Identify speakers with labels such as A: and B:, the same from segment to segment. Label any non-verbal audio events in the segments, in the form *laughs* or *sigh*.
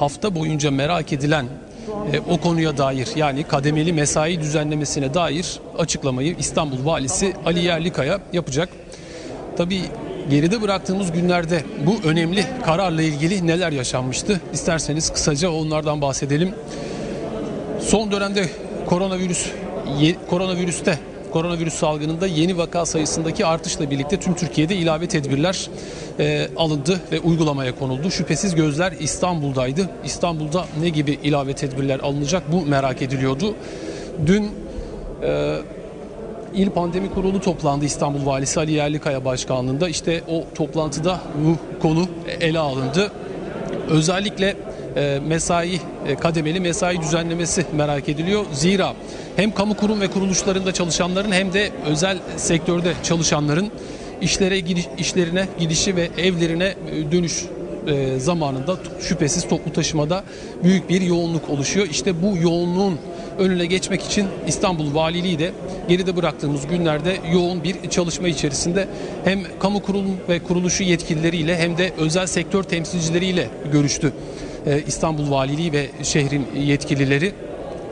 A: hafta boyunca merak edilen e, o konuya dair yani kademeli mesai düzenlemesine dair açıklamayı İstanbul Valisi Ali Yerlikaya yapacak. Tabii geride bıraktığımız günlerde bu önemli kararla ilgili neler yaşanmıştı? İsterseniz kısaca onlardan bahsedelim. Son dönemde koronavirüs koronavirüste koronavirüs salgınında yeni vaka sayısındaki artışla birlikte tüm Türkiye'de ilave tedbirler e, alındı ve uygulamaya konuldu. Şüphesiz gözler İstanbul'daydı. İstanbul'da ne gibi ilave tedbirler alınacak bu merak ediliyordu. Dün e, İl Pandemi Kurulu toplandı İstanbul Valisi Ali Yerlikaya Başkanlığında. İşte o toplantıda bu konu ele alındı. Özellikle e, mesai, kademeli mesai düzenlemesi merak ediliyor. Zira hem kamu kurum ve kuruluşlarında çalışanların hem de özel sektörde çalışanların işlere gidiş, işlerine gidişi ve evlerine e, dönüş e, zamanında şüphesiz toplu taşımada büyük bir yoğunluk oluşuyor. İşte bu yoğunluğun önüne geçmek için İstanbul Valiliği de geride bıraktığımız günlerde yoğun bir çalışma içerisinde hem kamu kurum ve kuruluşu yetkilileriyle hem de özel sektör temsilcileriyle görüştü. Ee, İstanbul Valiliği ve şehrin yetkilileri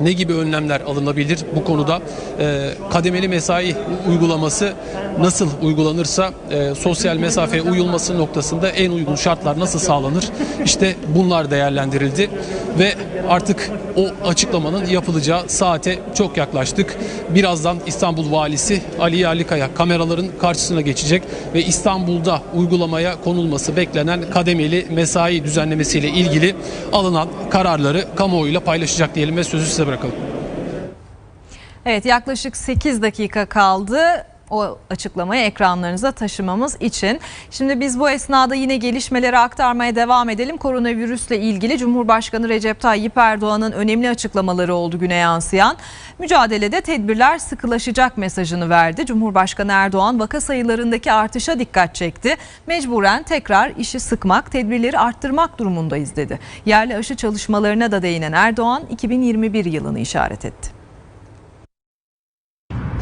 A: ne gibi önlemler alınabilir bu konuda? E, kademeli mesai uygulaması nasıl uygulanırsa e, sosyal mesafeye uyulması noktasında en uygun şartlar nasıl sağlanır? İşte bunlar değerlendirildi ve artık o açıklamanın yapılacağı saate çok yaklaştık. Birazdan İstanbul Valisi Ali Yerlikaya kameraların karşısına geçecek ve İstanbul'da uygulamaya konulması beklenen kademeli mesai düzenlemesiyle ilgili alınan kararları kamuoyuyla paylaşacak diyelim ve sözü size bırakalım.
B: Evet yaklaşık 8 dakika kaldı o açıklamayı ekranlarınıza taşımamız için. Şimdi biz bu esnada yine gelişmeleri aktarmaya devam edelim. Koronavirüsle ilgili Cumhurbaşkanı Recep Tayyip Erdoğan'ın önemli açıklamaları oldu güne yansıyan. Mücadelede tedbirler sıkılaşacak mesajını verdi. Cumhurbaşkanı Erdoğan vaka sayılarındaki artışa dikkat çekti. Mecburen tekrar işi sıkmak, tedbirleri arttırmak durumundayız dedi. Yerli aşı çalışmalarına da değinen Erdoğan 2021 yılını işaret etti.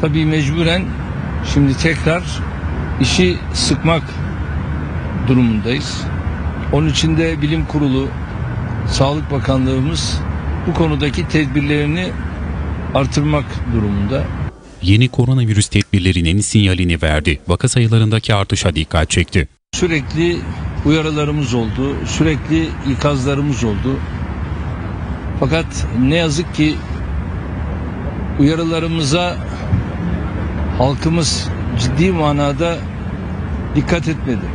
C: Tabii mecburen şimdi tekrar işi sıkmak durumundayız. Onun için de Bilim Kurulu, Sağlık Bakanlığımız bu konudaki tedbirlerini artırmak durumunda.
D: Yeni koronavirüs tedbirlerinin sinyalini verdi. Vaka sayılarındaki artışa dikkat çekti.
C: Sürekli uyarılarımız oldu, sürekli ikazlarımız oldu. Fakat ne yazık ki uyarılarımıza halkımız ciddi manada dikkat etmedi.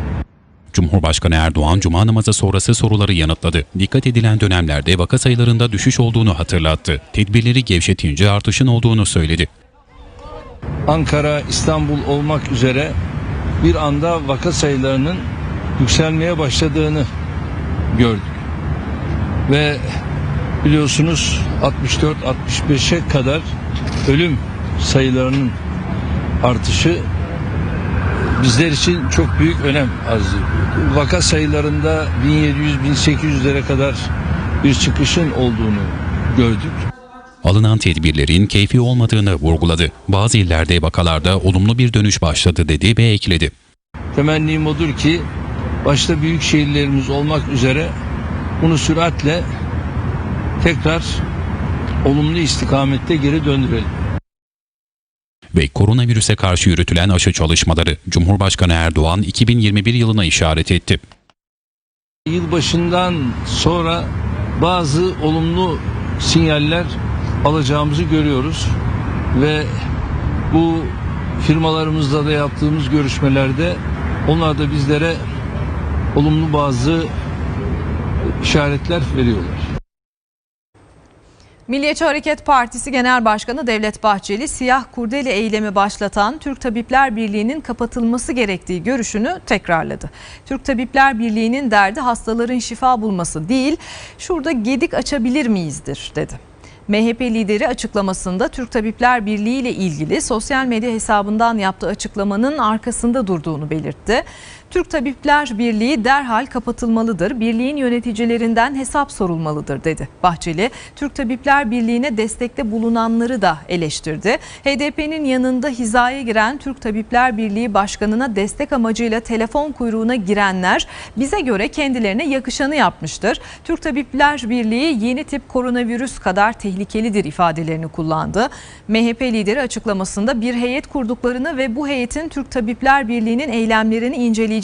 D: Cumhurbaşkanı Erdoğan cuma namazı sonrası soruları yanıtladı. Dikkat edilen dönemlerde vaka sayılarında düşüş olduğunu hatırlattı. Tedbirleri gevşetince artışın olduğunu söyledi.
C: Ankara, İstanbul olmak üzere bir anda vaka sayılarının yükselmeye başladığını gördük. Ve biliyorsunuz 64-65'e kadar ölüm sayılarının artışı bizler için çok büyük önem arz ediyor. Vaka sayılarında 1700-1800'lere kadar bir çıkışın olduğunu gördük.
D: Alınan tedbirlerin keyfi olmadığını vurguladı. Bazı illerde vakalarda olumlu bir dönüş başladı dedi ve ekledi.
C: Temennim odur ki başta büyük şehirlerimiz olmak üzere bunu süratle tekrar olumlu istikamette geri döndürelim.
D: Ve koronavirüse karşı yürütülen aşı çalışmaları Cumhurbaşkanı Erdoğan 2021 yılına işaret etti.
C: Yılbaşından sonra bazı olumlu sinyaller alacağımızı görüyoruz ve bu firmalarımızla da yaptığımız görüşmelerde onlar da bizlere olumlu bazı işaretler veriyorlar.
B: Milliyetçi Hareket Partisi Genel Başkanı Devlet Bahçeli, siyah kurdele eylemi başlatan Türk Tabipler Birliği'nin kapatılması gerektiği görüşünü tekrarladı. Türk Tabipler Birliği'nin derdi hastaların şifa bulması değil, şurada gedik açabilir miyizdir dedi. MHP lideri açıklamasında Türk Tabipler Birliği ile ilgili sosyal medya hesabından yaptığı açıklamanın arkasında durduğunu belirtti. Türk Tabipler Birliği derhal kapatılmalıdır. Birliğin yöneticilerinden hesap sorulmalıdır dedi. Bahçeli, Türk Tabipler Birliği'ne destekte bulunanları da eleştirdi. HDP'nin yanında hizaya giren Türk Tabipler Birliği Başkanı'na destek amacıyla telefon kuyruğuna girenler bize göre kendilerine yakışanı yapmıştır. Türk Tabipler Birliği yeni tip koronavirüs kadar tehlikelidir ifadelerini kullandı. MHP lideri açıklamasında bir heyet kurduklarını ve bu heyetin Türk Tabipler Birliği'nin eylemlerini inceleyeceğini,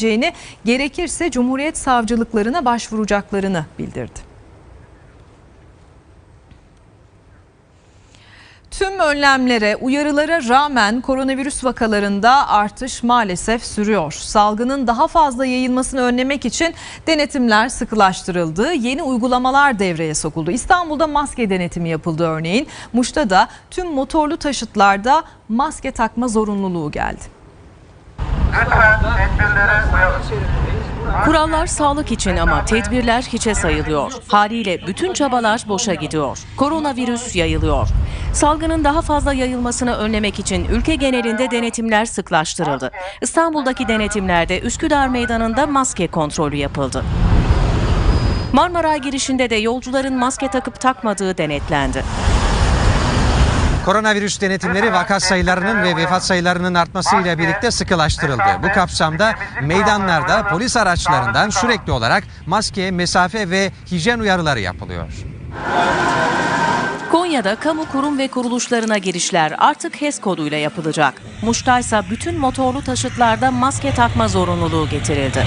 B: gerekirse Cumhuriyet savcılıklarına başvuracaklarını bildirdi. Tüm önlemlere, uyarılara rağmen koronavirüs vakalarında artış maalesef sürüyor. Salgının daha fazla yayılmasını önlemek için denetimler sıkılaştırıldı. Yeni uygulamalar devreye sokuldu. İstanbul'da maske denetimi yapıldı örneğin. Muş'ta da tüm motorlu taşıtlarda maske takma zorunluluğu geldi.
E: Kurallar sağlık için ama tedbirler hiçe sayılıyor. Haliyle bütün çabalar boşa gidiyor. Koronavirüs yayılıyor. Salgının daha fazla yayılmasını önlemek için ülke genelinde denetimler sıklaştırıldı. İstanbul'daki denetimlerde Üsküdar Meydanı'nda maske kontrolü yapıldı. Marmaray girişinde de yolcuların maske takıp takmadığı denetlendi.
F: Koronavirüs denetimleri vaka sayılarının ve vefat sayılarının artmasıyla birlikte sıkılaştırıldı. Bu kapsamda meydanlarda polis araçlarından sürekli olarak maske, mesafe ve hijyen uyarıları yapılıyor.
E: Konya'da kamu kurum ve kuruluşlarına girişler artık HES koduyla yapılacak. Muş'taysa bütün motorlu taşıtlarda maske takma zorunluluğu getirildi.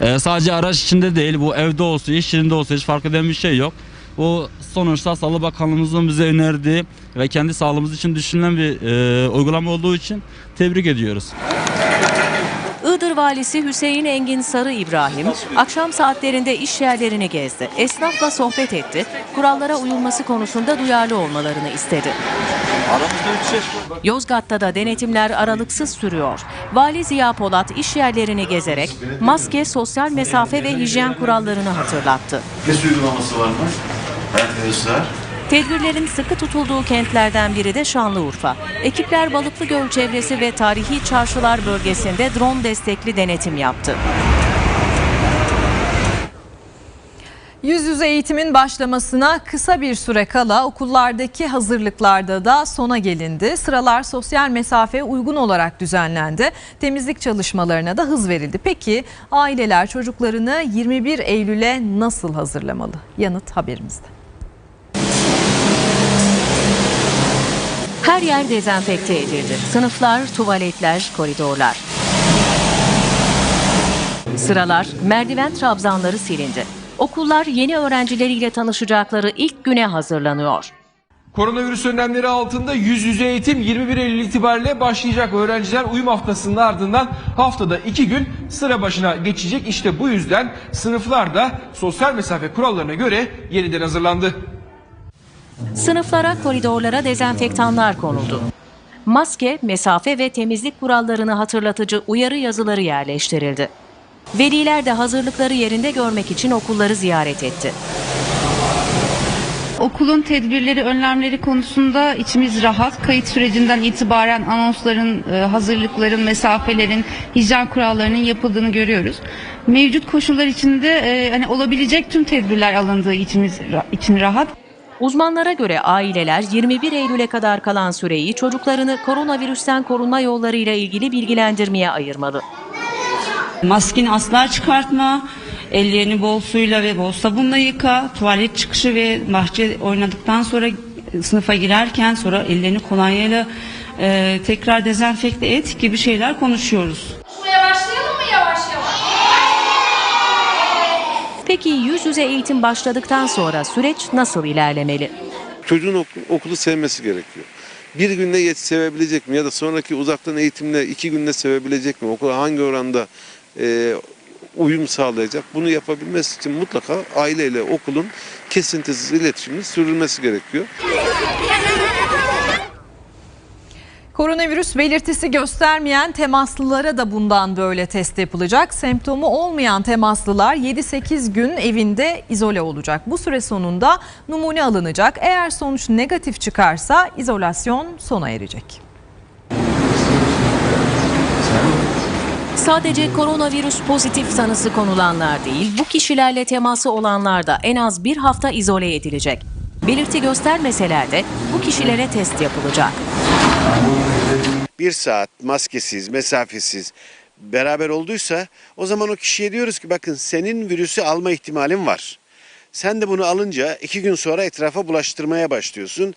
G: Ee, sadece araç içinde değil bu evde olsun iş yerinde olsun hiç fark eden bir şey yok. Bu sonuçta Sağlık Bakanlığımızın bize önerdiği ve kendi sağlığımız için düşünülen bir e, uygulama olduğu için tebrik ediyoruz.
E: Iğdır valisi Hüseyin Engin Sarı İbrahim akşam saatlerinde iş yerlerini gezdi. Esnafla sohbet etti. Kurallara uyulması konusunda duyarlı olmalarını istedi. Yozgat'ta da denetimler aralıksız sürüyor. Vali Ziya Polat iş yerlerini gezerek maske, sosyal mesafe ve hijyen kurallarını hatırlattı.
H: Kes uygulaması var mı? Arkadaşlar.
E: Tedbirlerin sıkı tutulduğu kentlerden biri de Şanlıurfa. Ekipler Balıklı Göl çevresi ve tarihi çarşılar bölgesinde drone destekli denetim yaptı.
B: Yüz yüze eğitimin başlamasına kısa bir süre kala okullardaki hazırlıklarda da sona gelindi. Sıralar sosyal mesafeye uygun olarak düzenlendi. Temizlik çalışmalarına da hız verildi. Peki aileler çocuklarını 21 Eylül'e nasıl hazırlamalı? Yanıt haberimizde.
E: Her yer dezenfekte edildi. Sınıflar, tuvaletler, koridorlar. Sıralar, merdiven trabzanları silindi. Okullar yeni öğrencileriyle tanışacakları ilk güne hazırlanıyor.
I: Koronavirüs önlemleri altında yüz yüze eğitim 21 Eylül itibariyle başlayacak. Öğrenciler uyum haftasının ardından haftada iki gün sıra başına geçecek. İşte bu yüzden sınıflar da sosyal mesafe kurallarına göre yeniden hazırlandı.
E: Sınıflara, koridorlara dezenfektanlar konuldu. Maske, mesafe ve temizlik kurallarını hatırlatıcı uyarı yazıları yerleştirildi. Veliler de hazırlıkları yerinde görmek için okulları ziyaret etti.
J: Okulun tedbirleri, önlemleri konusunda içimiz rahat. Kayıt sürecinden itibaren anonsların, e, hazırlıkların, mesafelerin, hijyen kurallarının yapıldığını görüyoruz. Mevcut koşullar içinde e, hani olabilecek tüm tedbirler alındığı içimiz için rahat.
E: Uzmanlara göre aileler 21 Eylül'e kadar kalan süreyi çocuklarını koronavirüsten korunma yollarıyla ilgili bilgilendirmeye ayırmalı.
K: Maskeni asla çıkartma. Ellerini bol suyla ve bol sabunla yıka. Tuvalet çıkışı ve bahçe oynadıktan sonra sınıfa girerken sonra ellerini kolonyayla e, tekrar dezenfekte et gibi şeyler konuşuyoruz.
E: Peki yüz yüze eğitim başladıktan sonra süreç nasıl ilerlemeli?
H: Çocuğun ok- okulu sevmesi gerekiyor. Bir günde yet sevebilecek mi ya da sonraki uzaktan eğitimle iki günde sevebilecek mi? Okula hangi oranda e, uyum sağlayacak? Bunu yapabilmesi için mutlaka aileyle okulun kesintisiz iletişiminin sürülmesi gerekiyor. *laughs*
B: Koronavirüs belirtisi göstermeyen temaslılara da bundan böyle test yapılacak. Semptomu olmayan temaslılar 7-8 gün evinde izole olacak. Bu süre sonunda numune alınacak. Eğer sonuç negatif çıkarsa izolasyon sona erecek.
E: Sadece koronavirüs pozitif tanısı konulanlar değil, bu kişilerle teması olanlar da en az bir hafta izole edilecek. Belirti göstermeseler de bu kişilere test yapılacak.
L: Bir saat maskesiz, mesafesiz beraber olduysa o zaman o kişiye diyoruz ki bakın senin virüsü alma ihtimalin var. Sen de bunu alınca iki gün sonra etrafa bulaştırmaya başlıyorsun.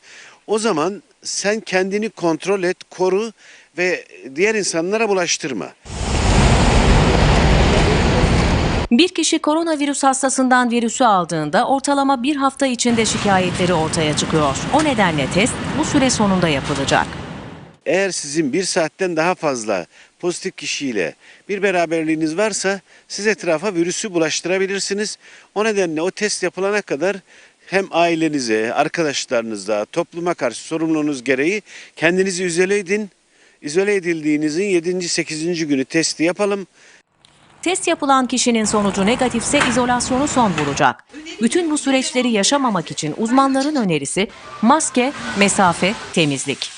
L: O zaman sen kendini kontrol et, koru ve diğer insanlara bulaştırma.
E: Bir kişi koronavirüs hastasından virüsü aldığında ortalama bir hafta içinde şikayetleri ortaya çıkıyor. O nedenle test bu süre sonunda yapılacak.
L: Eğer sizin bir saatten daha fazla pozitif kişiyle bir beraberliğiniz varsa siz etrafa virüsü bulaştırabilirsiniz. O nedenle o test yapılana kadar hem ailenize, arkadaşlarınıza, topluma karşı sorumluluğunuz gereği kendinizi izole edin. İzole edildiğinizin 7. 8. günü testi yapalım.
E: Test yapılan kişinin sonucu negatifse izolasyonu son bulacak. Bütün bu süreçleri yaşamamak için uzmanların önerisi maske, mesafe, temizlik.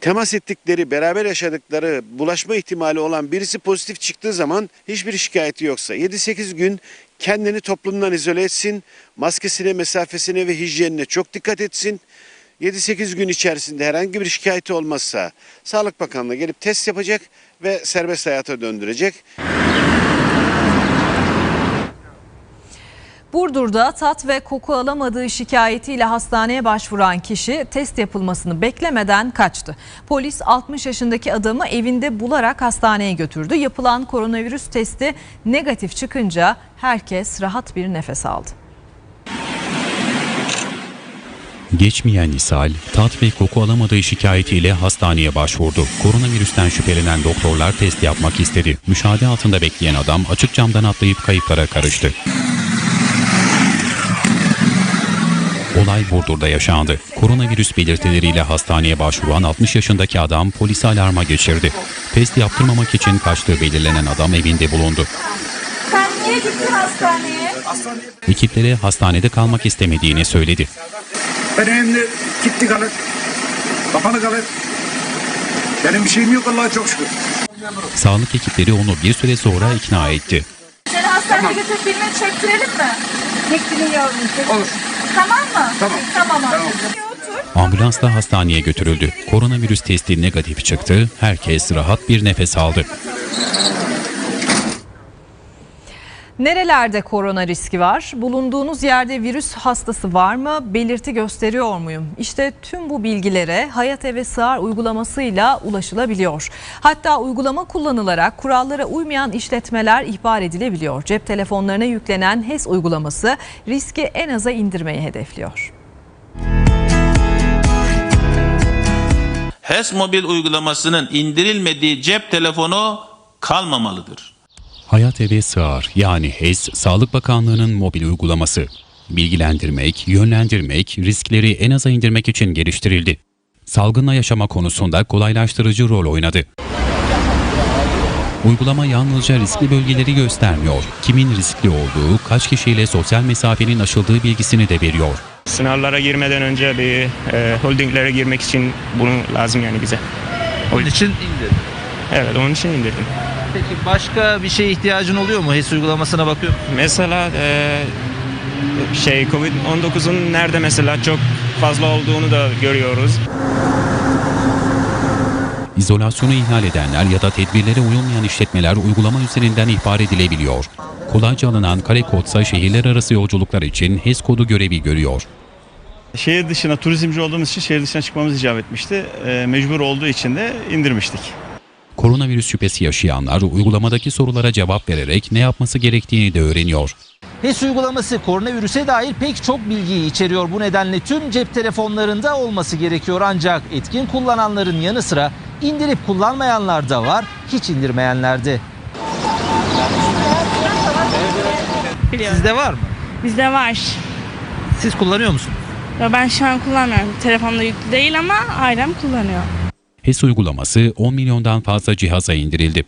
L: Temas ettikleri, beraber yaşadıkları bulaşma ihtimali olan birisi pozitif çıktığı zaman hiçbir şikayeti yoksa 7-8 gün kendini toplumdan izole etsin, maskesine, mesafesine ve hijyenine çok dikkat etsin. 7-8 gün içerisinde herhangi bir şikayeti olmazsa Sağlık Bakanlığı gelip test yapacak ve serbest hayata döndürecek.
B: Burdur'da tat ve koku alamadığı şikayetiyle hastaneye başvuran kişi test yapılmasını beklemeden kaçtı. Polis 60 yaşındaki adamı evinde bularak hastaneye götürdü. Yapılan koronavirüs testi negatif çıkınca herkes rahat bir nefes aldı.
D: Geçmeyen ishal, tat ve koku alamadığı şikayetiyle hastaneye başvurdu. Koronavirüsten şüphelenen doktorlar test yapmak istedi. Müşahede altında bekleyen adam açık camdan atlayıp kayıplara karıştı. Olay Burdur'da yaşandı. Koronavirüs belirtileriyle hastaneye başvuran 60 yaşındaki adam polisi alarma geçirdi. Test yaptırmamak için kaçtığı belirlenen adam evinde bulundu.
M: Sen niye gittin hastaneye?
D: Ekiplere hastanede kalmak istemediğini söyledi.
N: Benim evimde gitti kalır. Kapalı kalır. Benim bir şeyim yok Allah'a çok şükür.
D: Sağlık ekipleri onu bir süre sonra ikna etti.
M: Seni hastaneye götürüp filmini çektirelim mi? Çektirin yavrum.
N: Olur.
M: Tamam mı?
N: Tamam.
M: Tamam abi.
N: Tamam.
M: Otur.
D: Ambulansla hastaneye götürüldü. Koronavirüs testi negatif çıktı. Herkes rahat bir nefes aldı.
B: Nerelerde korona riski var? Bulunduğunuz yerde virüs hastası var mı? Belirti gösteriyor muyum? İşte tüm bu bilgilere Hayat Eve Sığar uygulamasıyla ulaşılabiliyor. Hatta uygulama kullanılarak kurallara uymayan işletmeler ihbar edilebiliyor. Cep telefonlarına yüklenen HES uygulaması riski en aza indirmeyi hedefliyor.
O: HES mobil uygulamasının indirilmediği cep telefonu kalmamalıdır.
D: Hayat Eve Sığar yani HES Sağlık Bakanlığı'nın mobil uygulaması. Bilgilendirmek, yönlendirmek, riskleri en aza indirmek için geliştirildi. Salgınla yaşama konusunda kolaylaştırıcı rol oynadı. Uygulama yalnızca riskli bölgeleri göstermiyor. Kimin riskli olduğu, kaç kişiyle sosyal mesafenin aşıldığı bilgisini de veriyor.
P: Sınavlara girmeden önce bir e, holdinglere girmek için bunu lazım yani bize.
Q: Onun için indir.
P: Evet onun için indirdim.
Q: Peki başka bir şeye ihtiyacın oluyor mu? HES uygulamasına bakıyor musun?
P: Mesela e, şey Covid-19'un nerede mesela çok fazla olduğunu da görüyoruz.
D: İzolasyonu ihlal edenler ya da tedbirlere uyulmayan işletmeler uygulama üzerinden ihbar edilebiliyor. Kolayca alınan kare kodsa şehirler arası yolculuklar için HES kodu görevi görüyor.
R: Şehir dışına turizmci olduğumuz için şehir dışına çıkmamız icap etmişti. Ee, mecbur olduğu için de indirmiştik.
D: Koronavirüs şüphesi yaşayanlar uygulamadaki sorulara cevap vererek ne yapması gerektiğini de öğreniyor.
Q: HES uygulaması koronavirüse dair pek çok bilgiyi içeriyor. Bu nedenle tüm cep telefonlarında olması gerekiyor. Ancak etkin kullananların yanı sıra indirip kullanmayanlar da var, hiç indirmeyenler de. Sizde var mı?
S: Bizde var.
Q: Siz kullanıyor musunuz?
S: Ya ben şu an kullanmıyorum. Telefonda yüklü değil ama ailem kullanıyor.
D: HES uygulaması 10 milyondan fazla cihaza indirildi.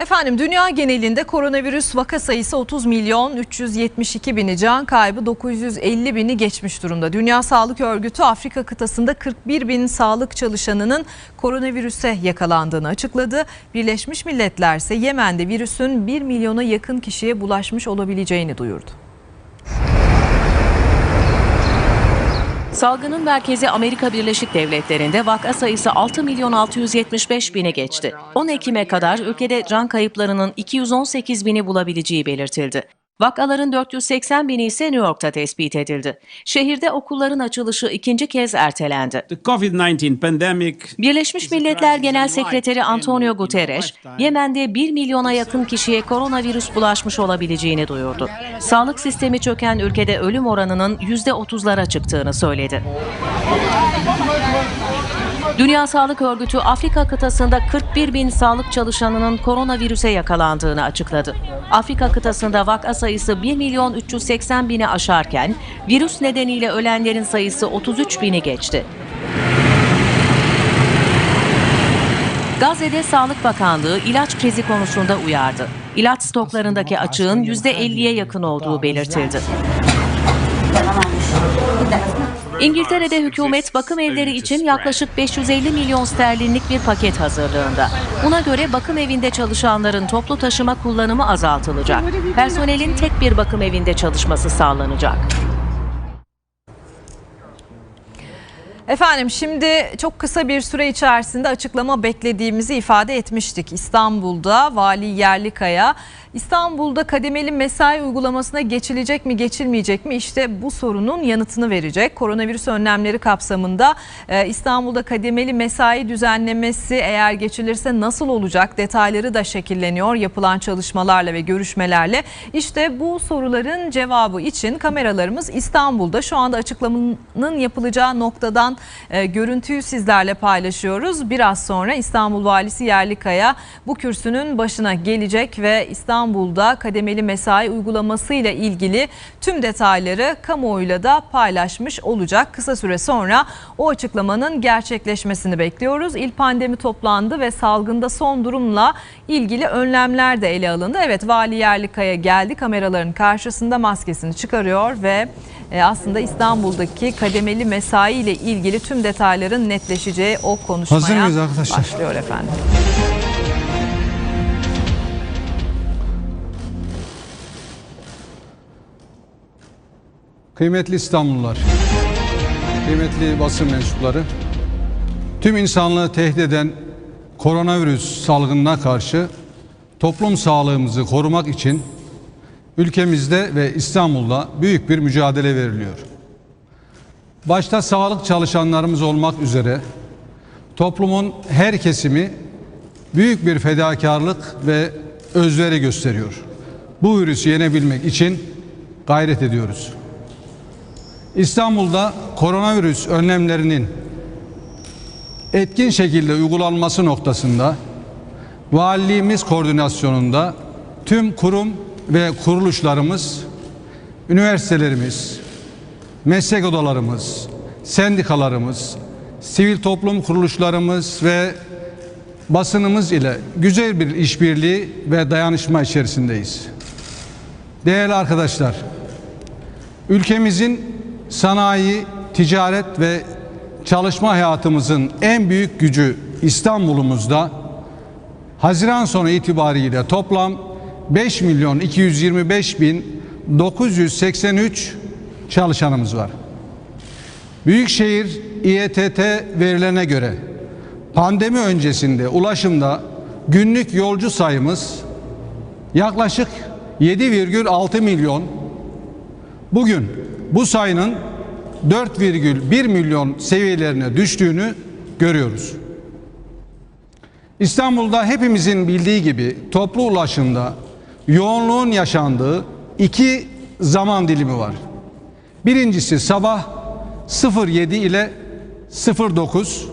B: Efendim dünya genelinde koronavirüs vaka sayısı 30 milyon 372 bini can kaybı 950 bini geçmiş durumda. Dünya Sağlık Örgütü Afrika kıtasında 41 bin sağlık çalışanının koronavirüse yakalandığını açıkladı. Birleşmiş Milletler ise Yemen'de virüsün 1 milyona yakın kişiye bulaşmış olabileceğini duyurdu.
E: Salgının merkezi Amerika Birleşik Devletleri'nde vaka sayısı 6 milyon 675 bini geçti. 10 Ekim'e kadar ülkede can kayıplarının 218 bini bulabileceği belirtildi. Vakaların 480 bini ise New York'ta tespit edildi. Şehirde okulların açılışı ikinci kez ertelendi. Birleşmiş Milletler Genel Sekreteri Antonio Guterres, Yemen'de 1 milyona yakın kişiye koronavirüs bulaşmış olabileceğini duyurdu. Sağlık sistemi çöken ülkede ölüm oranının %30'lara çıktığını söyledi. Dünya Sağlık Örgütü Afrika kıtasında 41 bin sağlık çalışanının koronavirüse yakalandığını açıkladı. Afrika kıtasında vaka sayısı 1 milyon 380 bini aşarken virüs nedeniyle ölenlerin sayısı 33 bini geçti. Gazze'de Sağlık Bakanlığı ilaç krizi konusunda uyardı. İlaç stoklarındaki açığın %50'ye yakın olduğu belirtildi. İngiltere'de hükümet bakım evleri için yaklaşık 550 milyon sterlinlik bir paket hazırlığında. Buna göre bakım evinde çalışanların toplu taşıma kullanımı azaltılacak. Personelin tek bir bakım evinde çalışması sağlanacak.
B: Efendim şimdi çok kısa bir süre içerisinde açıklama beklediğimizi ifade etmiştik. İstanbul'da Vali Yerlikaya İstanbul'da kademeli mesai uygulamasına geçilecek mi geçilmeyecek mi işte bu sorunun yanıtını verecek. Koronavirüs önlemleri kapsamında e, İstanbul'da kademeli mesai düzenlemesi eğer geçilirse nasıl olacak detayları da şekilleniyor yapılan çalışmalarla ve görüşmelerle. İşte bu soruların cevabı için kameralarımız İstanbul'da şu anda açıklamanın yapılacağı noktadan e, görüntüyü sizlerle paylaşıyoruz. Biraz sonra İstanbul Valisi Yerlikaya bu kürsünün başına gelecek ve İstanbul'da kademeli mesai uygulaması ile ilgili tüm detayları kamuoyuyla da paylaşmış olacak. Kısa süre sonra o açıklamanın gerçekleşmesini bekliyoruz. İl pandemi toplandı ve salgında son durumla ilgili önlemler de ele alındı. Evet Vali Yerlikaya geldi kameraların karşısında maskesini çıkarıyor ve e, aslında İstanbul'daki kademeli mesai ile ilgili tüm detayların netleşeceği o konuşmaya
T: Hazır mıyız arkadaşlar?
B: başlıyor efendim.
T: Kıymetli İstanbullular, kıymetli basın mensupları, tüm insanlığı tehdit eden koronavirüs salgınına karşı toplum sağlığımızı korumak için ülkemizde ve İstanbul'da büyük bir mücadele veriliyor. Başta sağlık çalışanlarımız olmak üzere toplumun her kesimi büyük bir fedakarlık ve özveri gösteriyor. Bu virüsü yenebilmek için gayret ediyoruz. İstanbul'da koronavirüs önlemlerinin etkin şekilde uygulanması noktasında valiliğimiz koordinasyonunda tüm kurum ve kuruluşlarımız, üniversitelerimiz, meslek odalarımız, sendikalarımız, sivil toplum kuruluşlarımız ve basınımız ile güzel bir işbirliği ve dayanışma içerisindeyiz. Değerli arkadaşlar, ülkemizin sanayi, ticaret ve çalışma hayatımızın en büyük gücü İstanbul'umuzda Haziran sonu itibariyle toplam 5 milyon 225 bin 983 çalışanımız var. Büyükşehir İETT verilerine göre pandemi öncesinde ulaşımda günlük yolcu sayımız yaklaşık 7,6 milyon. Bugün bu sayının 4,1 milyon seviyelerine düştüğünü görüyoruz. İstanbul'da hepimizin bildiği gibi toplu ulaşımda yoğunluğun yaşandığı iki zaman dilimi var. Birincisi sabah 07 ile 09.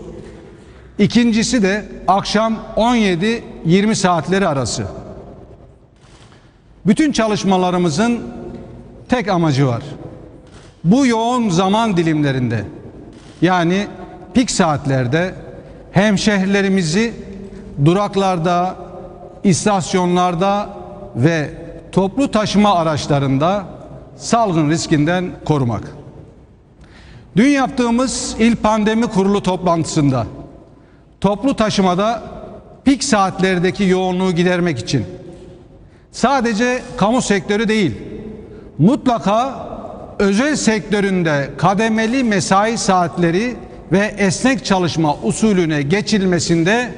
T: İkincisi de akşam 17-20 saatleri arası. Bütün çalışmalarımızın tek amacı var. Bu yoğun zaman dilimlerinde yani pik saatlerde hemşehrilerimizi duraklarda, istasyonlarda ve toplu taşıma araçlarında salgın riskinden korumak. Dün yaptığımız il pandemi kurulu toplantısında toplu taşımada pik saatlerdeki yoğunluğu gidermek için sadece kamu sektörü değil mutlaka özel sektöründe kademeli mesai saatleri ve esnek çalışma usulüne geçilmesinde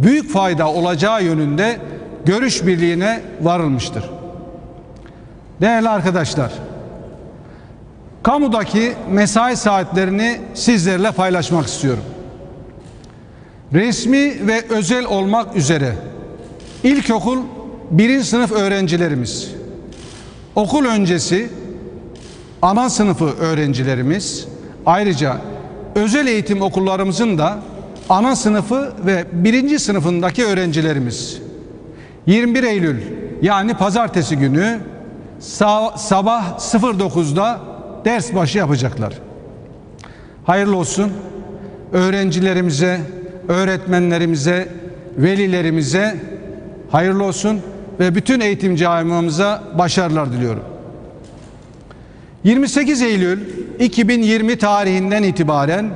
T: büyük fayda olacağı yönünde görüş birliğine varılmıştır. Değerli arkadaşlar, kamudaki mesai saatlerini sizlerle paylaşmak istiyorum. Resmi ve özel olmak üzere ilkokul birinci sınıf öğrencilerimiz, okul öncesi ana sınıfı öğrencilerimiz, ayrıca özel eğitim okullarımızın da ana sınıfı ve birinci sınıfındaki öğrencilerimiz 21 Eylül yani pazartesi günü sa- sabah 09'da ders başı yapacaklar. Hayırlı olsun öğrencilerimize, öğretmenlerimize, velilerimize hayırlı olsun ve bütün eğitim camiamıza başarılar diliyorum. 28 Eylül 2020 tarihinden itibaren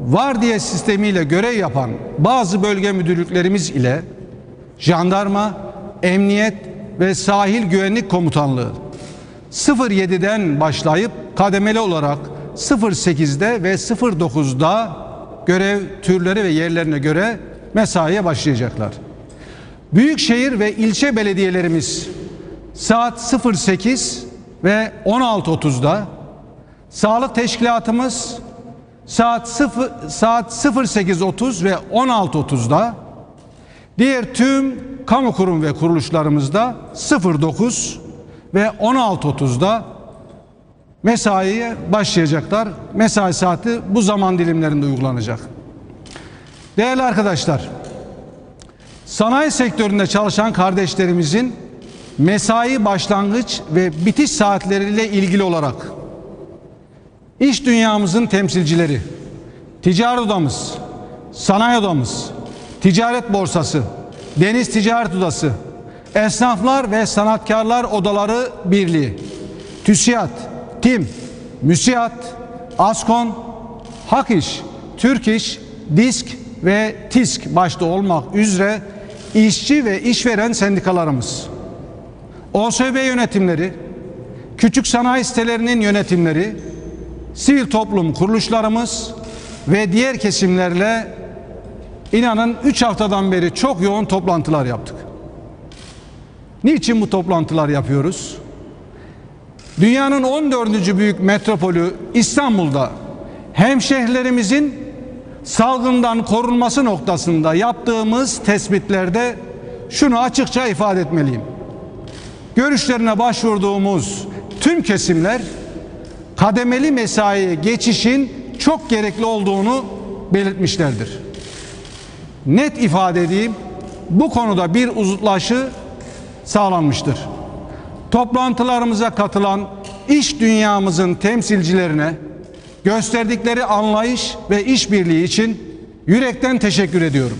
T: vardiya sistemiyle görev yapan bazı bölge müdürlüklerimiz ile jandarma, emniyet ve sahil güvenlik komutanlığı 07'den başlayıp kademeli olarak 08'de ve 09'da görev türleri ve yerlerine göre mesaiye başlayacaklar. Büyükşehir ve ilçe belediyelerimiz saat 08 ve 16.30'da sağlık teşkilatımız saat 0 saat 08.30 ve 16.30'da diğer tüm kamu kurum ve kuruluşlarımızda 09 ve 16.30'da mesaiye başlayacaklar. Mesai saati bu zaman dilimlerinde uygulanacak. Değerli arkadaşlar, sanayi sektöründe çalışan kardeşlerimizin mesai başlangıç ve bitiş saatleriyle ilgili olarak iş dünyamızın temsilcileri, ticaret odamız, sanayi odamız, ticaret borsası, deniz ticaret odası, esnaflar ve sanatkarlar odaları birliği, TÜSİAD, TİM, MÜSİAD, ASKON, HAKİŞ, Türk İş, DİSK ve TİSK başta olmak üzere işçi ve işveren sendikalarımız, OSB yönetimleri, küçük sanayi sitelerinin yönetimleri, sivil toplum kuruluşlarımız ve diğer kesimlerle inanın 3 haftadan beri çok yoğun toplantılar yaptık. Niçin bu toplantılar yapıyoruz? Dünyanın 14. büyük metropolü İstanbul'da hemşehrilerimizin salgından korunması noktasında yaptığımız tespitlerde şunu açıkça ifade etmeliyim. Görüşlerine başvurduğumuz tüm kesimler kademeli mesaiye geçişin çok gerekli olduğunu belirtmişlerdir. Net ifade edeyim, bu konuda bir uzlaşı sağlanmıştır. Toplantılarımıza katılan iş dünyamızın temsilcilerine gösterdikleri anlayış ve işbirliği için yürekten teşekkür ediyorum.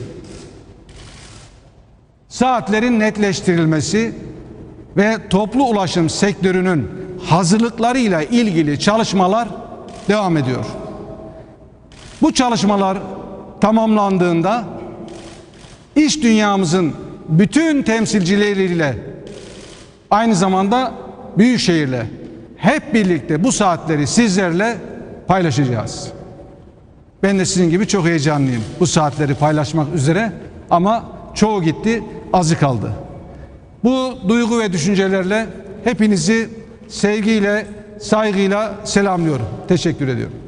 T: Saatlerin netleştirilmesi ve toplu ulaşım sektörünün hazırlıklarıyla ilgili çalışmalar devam ediyor. Bu çalışmalar tamamlandığında iş dünyamızın bütün temsilcileriyle aynı zamanda Büyükşehir'le hep birlikte bu saatleri sizlerle paylaşacağız. Ben de sizin gibi çok heyecanlıyım bu saatleri paylaşmak üzere ama çoğu gitti, azı kaldı. Bu duygu ve düşüncelerle hepinizi sevgiyle, saygıyla selamlıyorum. Teşekkür ediyorum.